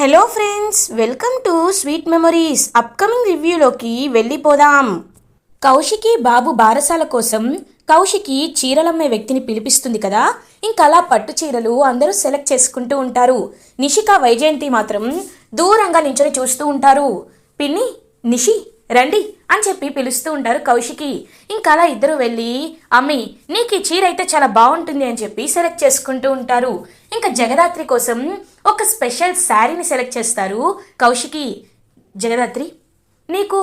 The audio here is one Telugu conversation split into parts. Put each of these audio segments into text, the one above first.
Hello friends welcome to sweet memories upcoming రివ్యూలోకి వెళ్ళిపోదాం. కౌశికి బాబు బారసాల కోసం కౌశికి చీరలమ్మే వ్యక్తిని పిలిపిస్తుంది కదా. ఇంకా అలా పట్టు చీరలు అందరూ సెలెక్ట్ చేసుకుంటూ ఉంటారు. నిషిక వైజయంతి మాత్రం దూరంగా నించొని చూస్తూ ఉంటారు. పిన్ని నిషి రండి. అని చెప్పి పిలుస్తూ ఉంటారు కౌశికి. ఇంకా అలా ఇద్దరు వెళ్ళి అమ్మి నీకు ఈ చీర అయితే చాలా బాగుంటుంది అని చెప్పి సెలెక్ట్ చేసుకుంటూ ఉంటారు. ఇంకా జగదాత్రి కోసం ఒక స్పెషల్ శారీని సెలెక్ట్ చేస్తారు కౌశికి. జగదాత్రి నీకు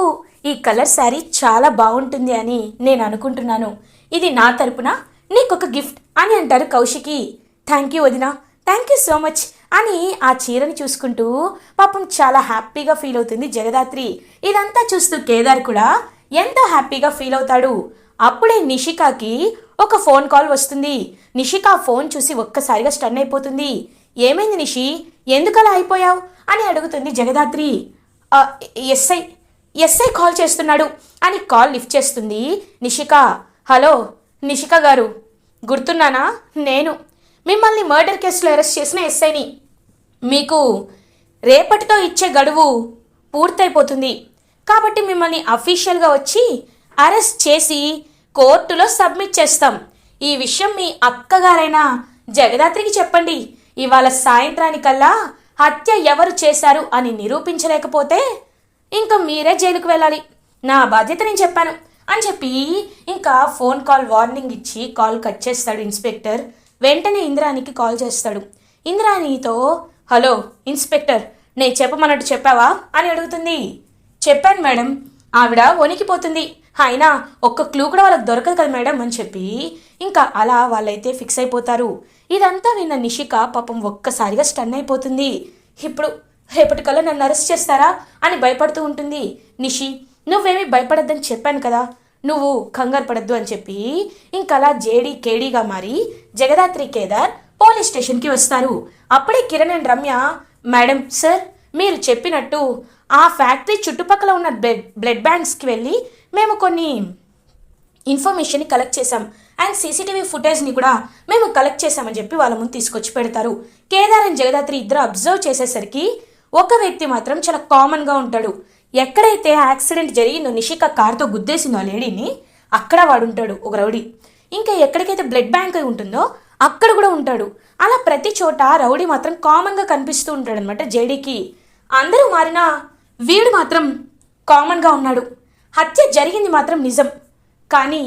ఈ కలర్ శారీ చాలా బాగుంటుంది అని నేను అనుకుంటున్నాను. ఇది నా తరపున నీకు ఒక గిఫ్ట్ అని అంటారు కౌశికి. థ్యాంక్ యూ వదినా. థ్యాంక్ యూ సో మచ్ అని ఆ చీరని చూసుకుంటూ పాపం చాలా హ్యాపీగా ఫీల్ అవుతుంది జగదాత్రి. ఇదంతా చూస్తూ కేదార్ కూడా ఎంతో హ్యాపీగా ఫీల్ అవుతాడు? అప్పుడే నిషికాకి ఒక ఫోన్ కాల్ వస్తుంది. నిషిక ఫోన్ చూసి ఒక్కసారిగా స్టన్ అయిపోతుంది. ఏమైంది నిషి? ఎందుకలా అయిపోయావు? అని అడుగుతుంది జగదాత్రి. ఎస్ఐ ఎస్ఐ కాల్ చేస్తున్నాడు అని కాల్ లిఫ్ట్ చేస్తుంది నిషిక. హలో నిషిక గారు గుర్తున్నానా? నేను. మిమ్మల్ని మర్డర్ కేసులో అరెస్ట్ చేసిన ఎస్ఐని. మీకు రేపటితో ఇచ్చే గడువు పూర్తయిపోతుంది. కాబట్టి మిమ్మల్ని అఫీషియల్గా వచ్చి అరెస్ట్ చేసి కోర్టులో సబ్మిట్ చేస్తాం. ఈ విషయం మీ అక్కగారైన జగదాత్రికి చెప్పండి. ఇవాళ సాయంత్రానికల్లా హత్య ఎవరు చేశారు అని నిరూపించలేకపోతే ఇంకా మీరే జైలుకు వెళ్ళాలి. నా బాధ్యత నేను చెప్పాను అని చెప్పి ఇంకా ఫోన్ కాల్ వార్నింగ్ ఇచ్చి కాల్ కట్ చేస్తాడు ఇన్స్పెక్టర్. వెంటనే ఇంద్రానికి కాల్ చేస్తాడు. ఇంద్రాణితో హలో ఇన్స్పెక్టర్ నేను చెప్పమన్నట్టు చెప్పావా? అని అడుగుతుంది. చెప్పాను మేడం. ఆవిడ వణికిపోతుంది. అయినా ఒక్క క్లూ కూడా వాళ్ళకి దొరకదు కదా మేడం అని చెప్పి. ఇంకా అలా వాళ్ళైతే ఫిక్స్ అయిపోతారు. ఇదంతా విన్న నిషిక పాపం ఒక్కసారిగా స్టన్ అయిపోతుంది. ఇప్పుడు రేపటికల్లా నన్ను అరెస్ట్ చేస్తారా? అని భయపడుతూ ఉంటుంది. నిషి నువ్వేమీ భయపడద్దని చెప్పాను కదా. నువ్వు కంగారు పడద్దు అని చెప్పి ఇంకలా జేడీ కేడీగా మారి జగదాత్రి కేదార్ పోలీస్ స్టేషన్కి వస్తారు. అప్పుడే Kiran and Ramya madam sir మీరు చెప్పినట్టు ఆ ఫ్యాక్టరీ చుట్టుపక్కల ఉన్న బ్లడ్ బ్లడ్ బ్యాంక్స్కి వెళ్ళి మేము కొన్ని ఇన్ఫర్మేషన్ని కలెక్ట్ చేశాం. అండ్ సీసీటీవీ ఫుటేజ్ని కూడా మేము కలెక్ట్ చేశామని చెప్పి వాళ్ళ ముందు తీసుకొచ్చి పెడతారు. కేదార్ అండ్ జగదాత్రి ఇద్దరు అబ్జర్వ్ చేసేసరికి ఒక వ్యక్తి మాత్రం చాలా కామన్గా ఉంటాడు. ఎక్కడైతే యాక్సిడెంట్ జరిగిందో నిషిక కార్తో గుద్దేసిందో లేడీని అక్కడ వాడు ఉంటాడు ఒక రౌడీ. ఇంకా ఎక్కడికైతే బ్లడ్ బ్యాంక్ ఉంటుందో అక్కడ కూడా ఉంటాడు. అలా ప్రతి చోట రౌడీ మాత్రం కామన్గా కనిపిస్తూ ఉంటాడు అనమాట జేడీకి. అందరూ మారినా వీడు మాత్రం కామన్గా ఉన్నాడు. హత్య జరిగింది మాత్రం నిజం. కానీ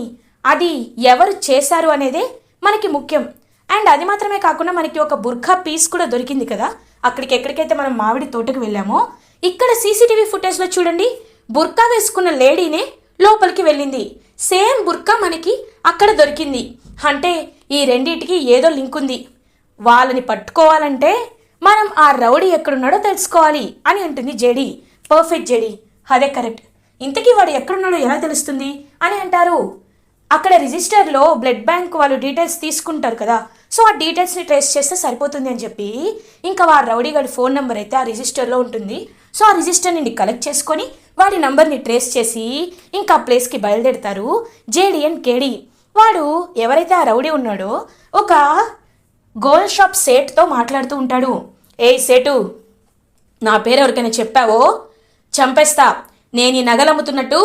అది ఎవరు చేశారు అనేదే మనకి ముఖ్యం. అండ్ అది మాత్రమే కాకుండా మనకి ఒక బుర్ఖా పీస్ కూడా దొరికింది కదా. అక్కడికి ఎక్కడికైతే మనం మామిడి తోటకు వెళ్ళామో ఇక్కడ సీసీటీవీ ఫుటేజ్లో చూడండి బుర్కా వేసుకున్న లేడీనే లోపలికి వెళ్ళింది. సేమ్ బుర్కా మనకి అక్కడ దొరికింది. అంటే ఈ రెండింటికి ఏదో లింక్ ఉంది. వాళ్ళని పట్టుకోవాలంటే మనం ఆ రౌడీ ఎక్కడున్నాడో తెలుసుకోవాలి అని అంటుంది జేడి. Perfect JD. అదే కరెక్ట్. ఇంతకీ వాడు ఎక్కడున్నాడో ఎలా తెలుస్తుంది అని అంటారు. అక్కడ రిజిస్టర్లో బ్లడ్ బ్యాంక్ వాళ్ళు డీటెయిల్స్ తీసుకుంటారు కదా. సో ఆ డీటెయిల్స్ని ట్రేస్ చేస్తే సరిపోతుంది అని చెప్పి ఇంకా ఆ రౌడీ గారి ఫోన్ నెంబర్ అయితే ఆ రిజిస్టర్లో ఉంటుంది. సో ఆ రిజిస్టర్ కలెక్ట్ చేసుకొని వాడి నంబర్ని ట్రేస్ చేసి ఇంకా ఆ ప్లేస్కి బయలుదేరుతారు జేడి అండ్ కేడీ. వాడు ఎవరైతే ఆ రౌడీ ఉన్నాడో ఒక గోల్డ్ షాప్ సేట్తో మాట్లాడుతూ ఉంటాడు. ఏయ్ సేటు నా పేరు ఎవరికైనా చెప్పావో? చంపేస్తా. నేను ఈ నగలు అమ్ముతున్నట్టు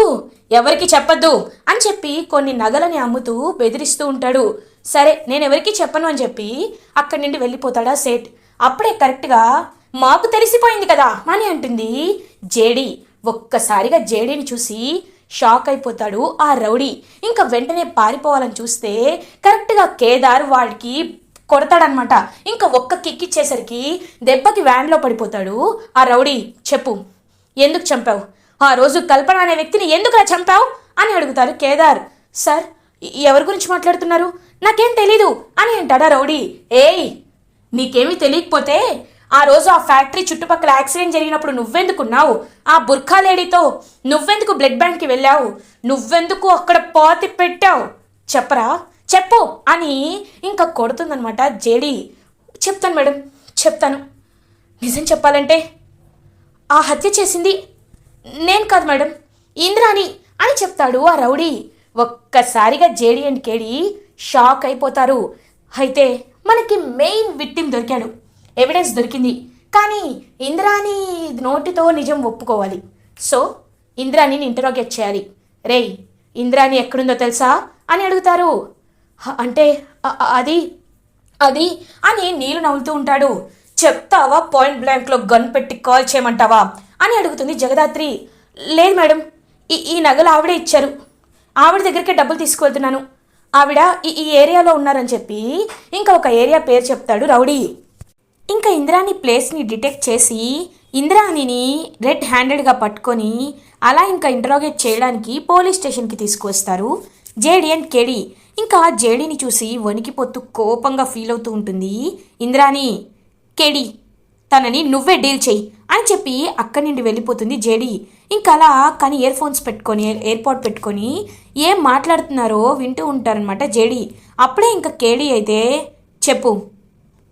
ఎవరికి చెప్పద్దు అని చెప్పి కొన్ని నగలని అమ్ముతూ బెదిరిస్తూ ఉంటాడు. సరే నేను ఎవరికి చెప్పను అని చెప్పి అక్కడి నుండి వెళ్ళిపోతాడా సేట్. అప్పుడే కరెక్ట్గా మాకు తెలిసిపోయింది కదా అని అంటుంది జేడీ. ఒక్కసారిగా జేడీని చూసి షాక్ అయిపోతాడు ఆ రౌడీ. ఇంకా వెంటనే పారిపోవాలని చూస్తే కరెక్ట్గా కేదార్ వాడికి కొడతాడనమాట ఇంకా ఒక్క కిక్ ఇచ్చేసరికి దెబ్బకి వ్యాన్లో పడిపోతాడు ఆ రౌడీ. చెప్పు ఎందుకు చంపావు? ఆ రోజు కల్పన అనే వ్యక్తిని ఎందుకు అలా చంపావు? అని అడుగుతారు కేదార్. సార్ ఎవరి గురించి మాట్లాడుతున్నారు? నాకేం తెలీదు అని అంటాడా రౌడీ. ఏయ్ నీకేమీ తెలియకపోతే ఆ రోజు ఆ ఫ్యాక్టరీ చుట్టుపక్కల యాక్సిడెంట్ జరిగినప్పుడు నువ్వెందుకున్నావు ఆ బుర్ఖా లేడీతో నువ్వెందుకు బ్లడ్ బ్యాంక్కి వెళ్ళావు? నువ్వెందుకు అక్కడ పాతి పెట్టావు? చెప్పరా? చెప్పు అని ఇంకా కొడుతుందనమాట జేడి. చెప్తాను మేడం చెప్తాను. నిజం చెప్పాలంటే ఆ హత్య చేసింది నేను కాదు మేడం ఇంద్రాని అని చెప్తాడు ఆ రౌడీ. ఒక్కసారిగా జేడి అండ్ కేడి షాక్ అయిపోతారు. అయితే మనకి మెయిన్ విక్టిమ్ దొరికాడు. ఎవిడెన్స్ దొరికింది. కానీ ఇంద్రాని నోటితో నిజం ఒప్పుకోవాలి. సో ఇంద్రాణిని ఇంటరోగేట్ చేయాలి. రేయ్ ఇంద్రాని ఎక్కడుందో తెలుసా? అని అడుగుతారు. అంటే అది అది అని నీళ్ళు నవ్వుతూ ఉంటాడు. చెప్తావా? పాయింట్ బ్లాంక్లో గన్ పెట్టి కాల్ చేయమంటావా? అని అడుగుతుంది జగదాత్రి. లేదు మేడం ఈ ఈ నగలు ఆవిడే ఇచ్చారు. ఆవిడ దగ్గరికే డబ్బులు తీసుకువెళ్తున్నాను. ఆవిడ ఈ ఈ ఏరియాలో ఉన్నారని చెప్పి ఇంకా ఒక ఏరియా పేరు చెప్తాడు రౌడీ. ఇంకా ఇంద్రాణి ప్లేస్ని డిటెక్ట్ చేసి ఇంద్రాణిని రెడ్ హ్యాండెడ్గా పట్టుకొని అలా ఇంకా ఇంటరోగేట్ చేయడానికి పోలీస్ స్టేషన్కి తీసుకువస్తారు. జేడి అండ్ కేడి ఇంకా జేడీని చూసి వణికిపోతూ కోపంగా ఫీల్ అవుతూ ఉంటుంది. ఇంద్రాణి కేడి తనని నువ్వే డీల్ చెయ్యి అని చెప్పి అక్కడి నుండి వెళ్ళిపోతుంది జేడి. ఇంకా అలా కానీ ఇయర్ ఫోన్స్ పెట్టుకొని ఎయిర్పోర్ట్ పెట్టుకొని ఏం మాట్లాడుతున్నారో వింటూ ఉంటారనమాట జేడి. అప్పుడే ఇంకా కేడి అయితే చెప్పు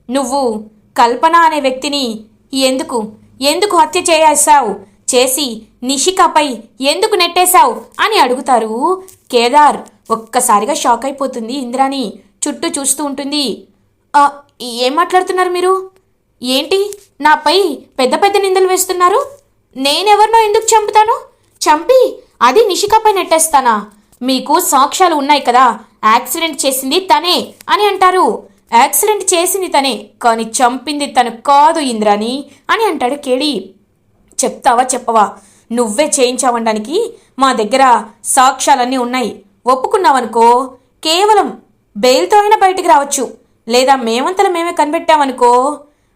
నువ్వు కల్పన అనే వ్యక్తిని ఎందుకు? ఎందుకు హత్య చేసేశావు చేసి నిషికపై ఎందుకు నెట్టేశావు? అని అడుగుతారు కేదార్. ఒక్కసారిగా షాక్ అయిపోతుంది ఇంద్రాని చుట్టూ చూస్తూ ఉంటుంది. ఏం మాట్లాడుతున్నారు మీరు? ఏంటి? నాపై పెద్ద పెద్ద నిందలు వేస్తున్నారు? నేనెవరినో ఎందుకు చంపుతాను? చంపి అది నిషికపై నెట్టేస్తానా? మీకు సాక్ష్యాలు ఉన్నాయి కదా. యాక్సిడెంట్ చేసింది తనే అని అంటారు. యాక్సిడెంట్ చేసింది తనే కానీ చంపింది తను కాదు ఇంద్రాని అని అంటాడు కేడి. చెప్తావా చెప్పవా? నువ్వే చేయించావనడానికి మా దగ్గర సాక్ష్యాలన్నీ ఉన్నాయి. ఒప్పుకున్నావనుకో కేవలం బెయిల్తో అయినా బయటికి రావచ్చు. లేదా మేమంతలో మేమే కనిపెట్టామనుకో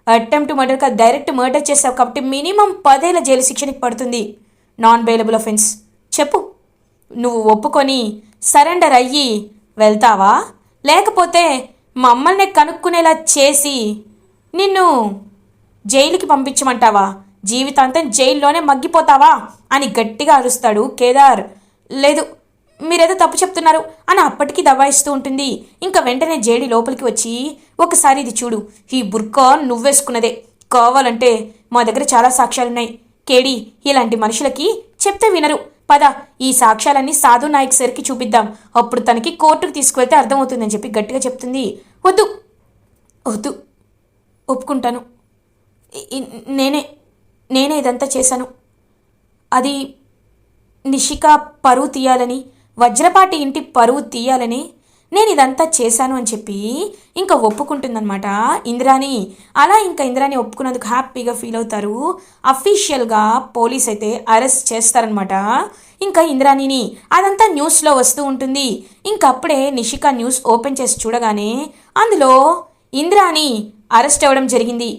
అటెంప్ట్ మర్డర్ కాదు డైరెక్ట్ మర్డర్ చేసావు కాబట్టి మినిమం పదేళ్ళ జైలు శిక్షణకి పడుతుంది. నాన్ బెయిలబుల్ అఫెన్స్ చెప్పు. నువ్వు ఒప్పుకొని సరెండర్ అయ్యి వెళ్తావా? లేకపోతే మమ్మల్ని కనుక్కునేలా చేసి నిన్ను జైలుకి పంపించమంటావా? జీవితాంతం జైల్లోనే మగ్గిపోతావా? అని గట్టిగా అరుస్తాడు కేదార్. లేదు మీరేదో తప్పు చెప్తున్నారు అని అప్పటికి దబాయిస్తూ ఉంటుంది. ఇంకా వెంటనే జేడి లోపలికి వచ్చి ఒకసారి ఇది చూడు ఈ బుర్కా నువ్వేసుకున్నదే. కావాలంటే మా దగ్గర చాలా సాక్ష్యాలున్నాయి. కేడి ఇలాంటి మనుషులకి చెప్తే వినరు. పద ఈ సాక్ష్యాలన్నీ సాధు నాయక్ సరికి చూపిద్దాం. అప్పుడు తనకి కోర్టుకు తీసుకువెళ్తే అర్థమవుతుందని చెప్పి గట్టిగా చెప్తుంది. వద్దు వద్దు ఒప్పుకుంటాను. నేనే నేనే ఇదంతా చేశాను. అది నిషిక పరువు తీయాలని వజ్రపాటి ఇంటి పరువు తీయాలని నేను ఇదంతా చేశాను అని చెప్పి ఇంకా ఒప్పుకుంటుందన్నమాట. ఇందిరాని అలా ఇంకా ఇందిరాని ఒప్పుకున్నందుకు హ్యాపీగా ఫీల్ అవుతారు. అఫీషియల్గా పోలీస్ అయితే అరెస్ట్ చేస్తారనమాట ఇంకా ఇంద్రాణిని అదంతా న్యూస్లో వస్తూ ఉంటుంది. ఇంకప్పుడే నిషిక న్యూస్ ఓపెన్ చేసి చూడగానే అందులో ఇంద్రాణి అరెస్ట్ అవ్వడం జరిగింది.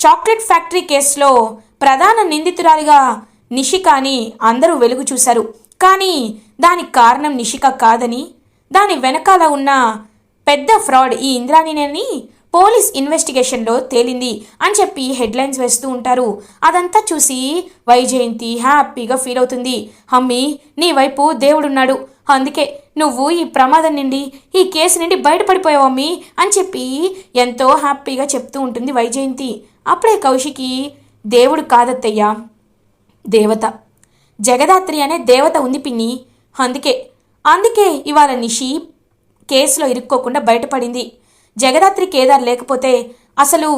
చాక్లెట్ ఫ్యాక్టరీ కేసులో ప్రధాన నిందితురాలిగా నిషికాని అందరూ వెలుగు చూశారు. కానీ దానికి కారణం నిషిక కాదని దాని వెనకాల ఉన్న పెద్ద ఫ్రాడ్ ఈ ఇంద్రాణిని పోలీస్ ఇన్వెస్టిగేషన్లో తేలింది అని చెప్పి హెడ్లైన్స్ వేస్తూ ఉంటారు. అదంతా చూసి వైజయంతి హ్యాపీగా ఫీల్ అవుతుంది. అమ్మి నీ వైపు దేవుడున్నాడు. అందుకే నువ్వు ఈ ప్రమాదం నుండి ఈ కేసు నుండి బయటపడిపోయావు అమ్మి అని చెప్పి ఎంతో హ్యాపీగా చెప్తూ ఉంటుంది వైజయంతి. అప్పుడే కౌశికి దేవుడు కాదత్తయ్యా దేవత. జగదాత్రి అనే దేవత ఉంది పిన్ని. అందుకే అందుకే ఇవాళ నిషి కేసులో ఇరుక్కోకుండా బయటపడింది. జగదాత్రి కేదార్ లేకపోతే అసలు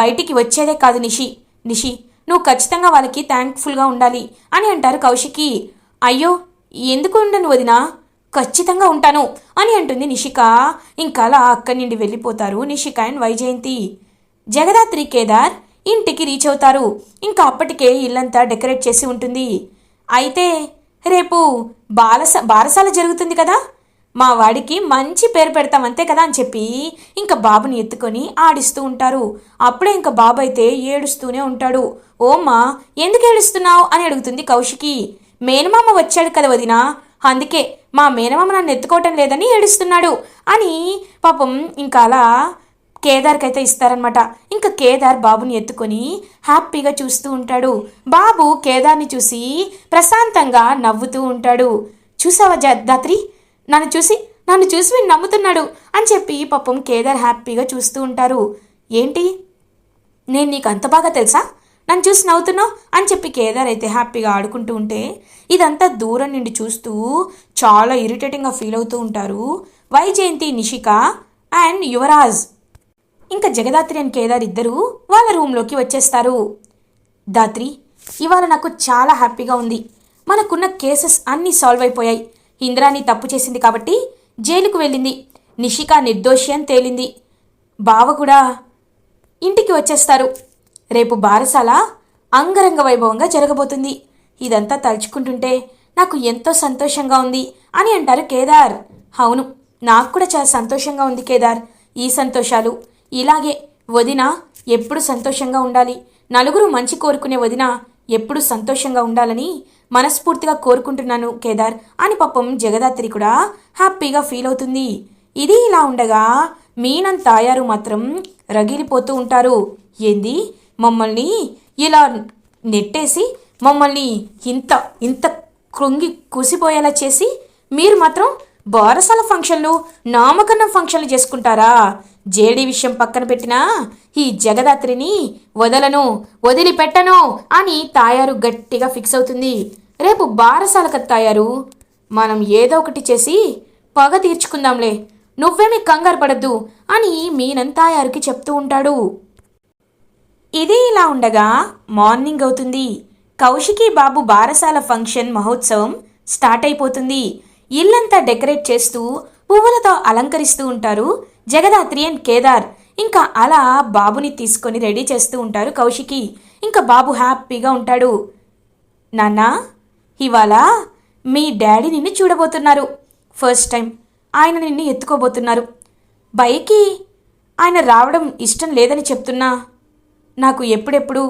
బయటికి వచ్చేదే కాదు నిషి. నిషి నువ్వు ఖచ్చితంగా వాళ్ళకి థ్యాంక్ఫుల్గా ఉండాలి అని అంటారు కౌశికి. అయ్యో ఎందుకు ఉండను వదినా? ఖచ్చితంగా ఉంటాను అని అంటుంది నిషిక. ఇంకా అలా అక్కడి నుండి వెళ్ళిపోతారు నిషిక అండ్ వైజయంతి. జగదాత్రి కేదార్ ఇంటికి రీచ్ అవుతారు. ఇంకా అప్పటికే ఇల్లంతా డెకరేట్ చేసి ఉంటుంది. అయితే రేపు బాలస బారసాల జరుగుతుంది కదా? మా వాడికి మంచి పేరు పెడతాం అంతే కదా అని చెప్పి ఇంకా బాబుని ఎత్తుకొని ఆడిస్తూ ఉంటారు. అప్పుడే ఇంకా బాబు అయితే ఏడుస్తూనే ఉంటాడు. ఓమ్మా ఎందుకు ఏడుస్తున్నావు అని అడుగుతుంది కౌశికి. మేనమామ వచ్చాడు కదా వదినా. అందుకే మా మేనమామ నన్ను ఎత్తుకోవటం లేదని ఏడుస్తున్నాడు అని పాపం ఇంకా అలా కేదార్కి అయితే ఇస్తారనమాట ఇంకా కేదార్ బాబుని ఎత్తుకొని హ్యాపీగా చూస్తూ ఉంటాడు. బాబు కేదార్ని చూసి ప్రశాంతంగా నవ్వుతూ ఉంటాడు. చూసావా దాత్రి నన్ను చూసి నన్ను చూసి వీడు నమ్ముతున్నాడు అని చెప్పి పాపం కేదార్ హ్యాపీగా చూస్తూ ఉంటారు. ఏంటి? నేను నీకు అంత బాగా తెలుసా? నన్ను చూసి నవ్వుతున్నావు అని చెప్పి కేదార్ అయితే హ్యాపీగా ఆడుకుంటూ ఉంటే ఇదంతా దూరం నుండి చూస్తూ చాలా ఇరిటేటింగ్గా ఫీల్ అవుతూ ఉంటారు. వైజయంతి నిషిక అండ్ యువరాజ్. ఇంకా జగదాత్రి అండ్ కేదార్ ఇద్దరూ వాళ్ళ రూమ్లోకి వచ్చేస్తారు. దాత్రి ఇవాళ నాకు చాలా హ్యాపీగా ఉంది. మనకున్న కేసెస్ అన్నీ సాల్వ్ అయిపోయాయి. ఇంద్రాని తప్పు చేసింది కాబట్టి జైలుకు వెళ్ళింది. నిషిక నిర్దోషి అని తేలింది. బావ కూడా ఇంటికి వచ్చేస్తారు. రేపు బారసాల అంగరంగ వైభవంగా జరగబోతుంది. ఇదంతా తలుచుకుంటుంటే నాకు ఎంతో సంతోషంగా ఉంది అని అంటారు కేదార్. అవును నాకు కూడా చాలా సంతోషంగా ఉంది కేదార్. ఈ సంతోషాలు ఇలాగే వదిన ఎప్పుడు సంతోషంగా ఉండాలి. నలుగురు మంచి కోరుకునే వదిన ఎప్పుడు సంతోషంగా ఉండాలని మనస్ఫూర్తిగా కోరుకుంటున్నాను కేదార్ అని పాపం జగదాత్రి కూడా హ్యాపీగా ఫీల్ అవుతుంది. ఇది ఇలా ఉండగా మీనం తాయారు మాత్రం రగిలిపోతూ ఉంటారు. ఏంది? మమ్మల్ని ఇలా నెట్టేసి మమ్మల్ని ఇంత ఇంత కృంగి కూసిపోయేలా చేసి మీరు మాత్రం బారసాల ఫంక్షన్లు నామకరణం ఫంక్షన్లు చేసుకుంటారా? జేడి విషయం పక్కన పెట్టినా ఈ జగదాత్రిని వదలను వదిలిపెట్టను అని తాయారు గట్టిగా ఫిక్స్ అవుతుంది. రేపు బారసాలక తాయారు? మనం ఏదో ఒకటి చేసి పగ తీర్చుకుందాంలే. నువ్వేమీ కంగారు పడద్దు అని మీనన్ తాయారుకి చెప్తూ ఉంటాడు. ఇది ఇలా ఉండగా మార్నింగ్ అవుతుంది. కౌశికి బాబు బారసాల ఫంక్షన్ మహోత్సవం స్టార్ట్ అయిపోతుంది. ఇల్లంతా డెకరేట్ చేస్తూ పువ్వులతో అలంకరిస్తూ ఉంటారు జగదాత్రి అండ్ కేదార్ ఇంకా అలా బాబుని తీసుకొని రెడీ చేస్తూ ఉంటారు కౌశికి. ఇంకా బాబు హ్యాపీగా ఉంటాడు. నాన్నా ఇవాళ మీ డాడీ నిన్ను చూడబోతున్నారు. ఫస్ట్ టైం ఆయన నిన్ను ఎత్తుకోబోతున్నారు. బైకి ఆయన రావడం ఇష్టం లేదని చెప్తున్నా. నాకు ఎప్పుడెప్పుడు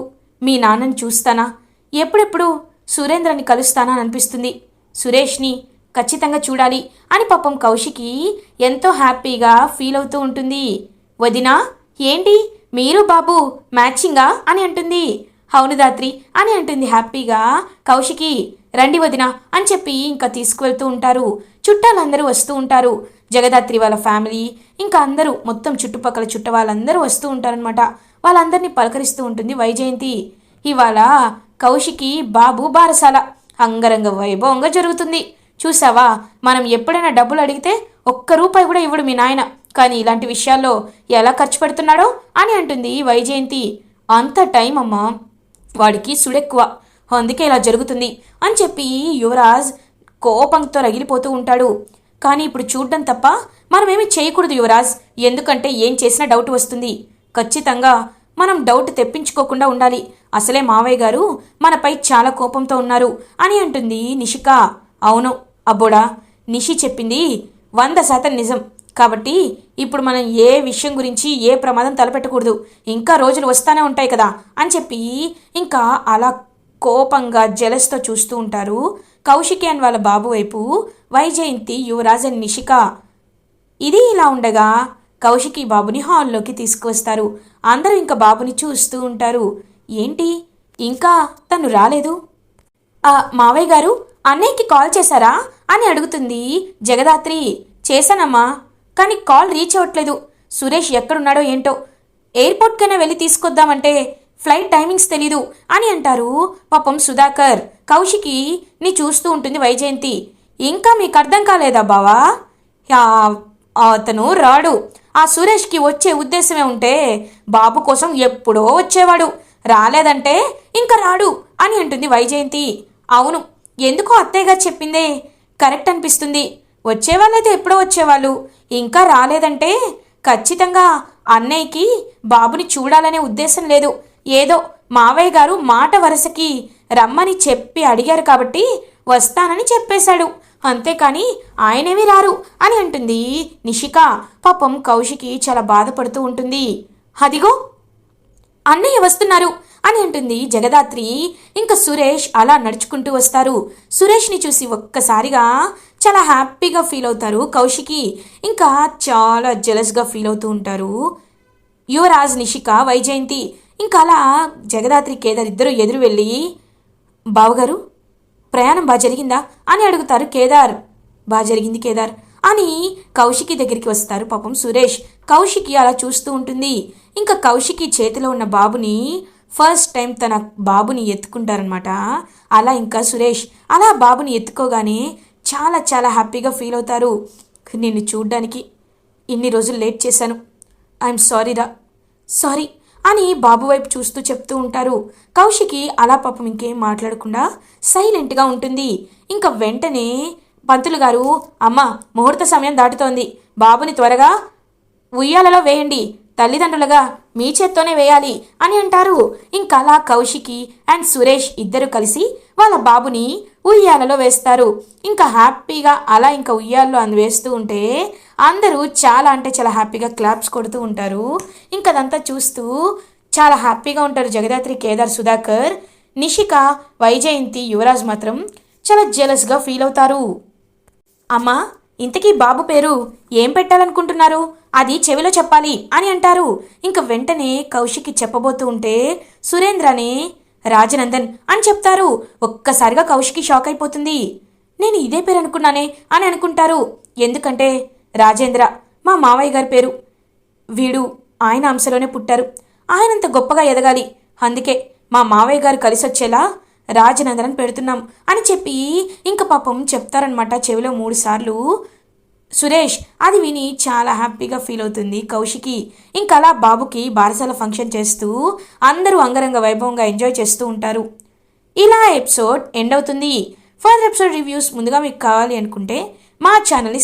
మీ నాన్నని చూస్తానా? ఎప్పుడెప్పుడు సురేంద్రని కలుస్తానా అనిపిస్తుంది. సురేష్ని ఖచ్చితంగా చూడాలి అని పాపం కౌశికి ఎంతో హ్యాపీగా ఫీల్ అవుతూ ఉంటుంది. వదినా ఏంటి? మీరు బాబు మ్యాచింగా? అని అంటుంది. అవును దాత్రి అని అంటుంది హ్యాపీగా కౌశికి. రండి వదిన అని చెప్పి ఇంకా తీసుకువెళ్తూ ఉంటారు. చుట్టాలందరూ వస్తూ ఉంటారు. జగదాత్రి వాళ్ళ ఫ్యామిలీ ఇంకా అందరూ మొత్తం చుట్టుపక్కల చుట్ట వాళ్ళందరూ వస్తూ ఉంటారనమాట వాళ్ళందరినీ పలకరిస్తూ ఉంటుంది వైజయంతి. ఇవాళ కౌశికి బాబు బారసాల. అంగరంగ వైభవంగా జరుగుతుంది. చూసావా మనం ఎప్పుడైనా డబ్బులు అడిగితే ఒక్క రూపాయి కూడా ఇవ్వడు మీ నాయన. కానీ ఇలాంటి విషయాల్లో ఎలా ఖర్చు పెడుతున్నాడో అని అంటుంది వైజయంతి. అంత టైం అమ్మా. వాడికి సుడెక్కువ. అందుకే ఇలా జరుగుతుంది అని చెప్పి యువరాజ్ కోపంతో రగిలిపోతూ ఉంటాడు. కానీ ఇప్పుడు చూడడం తప్ప మనమేమి చేయకూడదు యువరాజ్. ఎందుకంటే ఏం చేసినా డౌట్ వస్తుంది. ఖచ్చితంగా మనం డౌట్ తెప్పించుకోకుండా ఉండాలి. అసలే మావయ్య గారు మనపై చాలా కోపంతో ఉన్నారు అని అంటుంది నిషిక. అవును. అబ్బోడా నిషి చెప్పింది వంద శాతం నిజం. కాబట్టి ఇప్పుడు మనం ఏ విషయం గురించి ఏ ప్రమాదం తలపెట్టకూడదు. ఇంకా రోజులు వస్తానే ఉంటాయి కదా అని చెప్పి ఇంకా అలా కోపంగా జలస్తో చూస్తూ ఉంటారు కౌశికి అని వాళ్ళ బాబు వైపు వైజయంతి యువరాజ్ అండ్ నిషిక. ఇది ఇలా ఉండగా కౌశికి బాబుని హాల్లోకి తీసుకువస్తారు. అందరూ ఇంకా బాబుని చూస్తూ ఉంటారు. ఏంటి? ఇంకా తను రాలేదు? మావయ్య గారు అన్నయ్యకి కాల్ చేశారా? అని అడుగుతుంది జగదాత్రి. చేశానమ్మా కానీ కాల్ రీచ్ అవ్వట్లేదు. సురేష్ ఎక్కడున్నాడో ఏంటో. ఎయిర్పోర్ట్కైనా వెళ్ళి తీసుకొద్దామంటే ఫ్లైట్ టైమింగ్స్ తెలీదు అని అంటారు పాపం సుధాకర్. కౌశికి నీ చూస్తూ ఉంటుంది వైజయంతి. ఇంకా మీకు అర్థం కాలేదా బావా? అతను రాడు. ఆ సురేష్కి వచ్చే ఉద్దేశమే ఉంటే బాబు కోసం ఎప్పుడో వచ్చేవాడు. రాలేదంటే ఇంకా రాడు అని అంటుంది వైజయంతి. అవును ఎందుకో అత్తయ్యగా చెప్పిందే? కరెక్ట్ అనిపిస్తుంది. వచ్చేవాళ్ళైతే ఎప్పుడో వచ్చేవాళ్ళు. ఇంకా రాలేదంటే ఖచ్చితంగా అన్నయ్యకి బాబుని చూడాలనే ఉద్దేశం లేదు. ఏదో మావయ్య గారు మాట వరసకి రమ్మని చెప్పి అడిగారు కాబట్టి వస్తానని చెప్పేశాడు. అంతేకాని ఆయనేమి రారు అని అంటుంది నిషిక. పాపం కౌశికి చాలా బాధపడుతూ ఉంటుంది. అదిగో అన్నయ్య వస్తున్నారు. అని అంటుంది జగదాత్రి. ఇంకా సురేష్ అలా నడుచుకుంటూ వస్తారు. సురేష్ని చూసి ఒక్కసారిగా చాలా హ్యాపీగా ఫీల్ అవుతారు కౌశికి. ఇంకా చాలా జెలస్గా ఫీల్ అవుతూ ఉంటారు యువరాజ్ నిషిక వైజయంతి. ఇంకా అలా జగదాత్రి కేదార్ ఇద్దరు ఎదురు వెళ్ళి బావగారు ప్రయాణం బాగా జరిగిందా? అని అడుగుతారు కేదార్. బాగా జరిగింది కేదార్ అని కౌశికి దగ్గరికి వస్తారు పాపం సురేష్. కౌశికి అలా చూస్తూ ఉంటుంది. ఇంకా కౌశికి చేతిలో ఉన్న బాబుని ఫస్ట్ టైం తన బాబుని ఎత్తుకుంటారనమాట అలా ఇంకా సురేష్ అలా బాబుని ఎత్తుకోగానే చాలా చాలా హ్యాపీగా ఫీల్ అవుతారు. నిన్ను చూడ్డానికి ఇన్ని రోజులు లేట్ చేశాను. ఐఎమ్ సారీరా సారీ అని బాబు వైపు చూస్తూ చెప్తూ ఉంటారు. కౌశికి అలా పాపం ఇంకేం మాట్లాడకుండా సైలెంట్గా ఉంటుంది. ఇంకా వెంటనే పంతులు గారు అమ్మ ముహూర్త సమయం దాటుతోంది. బాబుని త్వరగా ఉయ్యాలలో వేయండి. తల్లిదండ్రులుగా మీ చేత్తోనే వేయాలి అని అంటారు. ఇంకలా అలా కౌశికి అండ్ సురేష్ ఇద్దరు కలిసి వాళ్ళ బాబుని ఉయ్యాలలో వేస్తారు. ఇంకా హ్యాపీగా అలా ఇంకా ఉయ్యాలలో అందు వేస్తూ ఉంటే అందరూ చాలా అంటే చాలా హ్యాపీగా క్లాప్స్ కొడుతూ ఉంటారు. ఇంకా అదంతా చూస్తూ చాలా హ్యాపీగా ఉంటారు జగదాత్రి కేదార్ సుధాకర్ నిషిక వైజయంతి యువరాజ్ మాత్రం చాలా జెలస్గా ఫీల్ అవుతారు. అమ్మా ఇంతకీ బాబు పేరు ఏం పెట్టాలనుకుంటున్నారు? అది చెవిలో చెప్పాలి అని అంటారు. ఇంక వెంటనే కౌశికి చెప్పబోతూ ఉంటే సురేంద్రని రాజనందన్ అని చెప్తారు. ఒక్కసారిగా కౌశికి షాక్ అయిపోతుంది. నేను ఇదే పేరు అనుకున్నానే అని అనుకుంటారు. ఎందుకంటే రాజేంద్ర మా మావయ్య గారి పేరు. వీడు ఆయన అంశలోనే పుట్టారు. ఆయనంత గొప్పగా ఎదగాలి. అందుకే మా మావయ్య గారు కలిసి వచ్చేలా పెడుతున్నాం అని చెప్పి ఇంక పాపం చెప్తారనమాట చెవిలో మూడు సార్లు. సురేష్ అది విని చాలా హ్యాపీగా ఫీల్ అవుతుంది కౌశికి. ఇంకా అలా బాబుకి బారసాల ఫంక్షన్ చేస్తూ అందరూ అంగరంగ వైభవంగా ఎంజాయ్ చేస్తూ ఉంటారు. ఇలా ఎపిసోడ్ ఎండ్ అవుతుంది. ఫర్దర్ ఎపిసోడ్ రివ్యూస్ ముందుగా మీకు కావాలి అనుకుంటే మా ఛానల్ని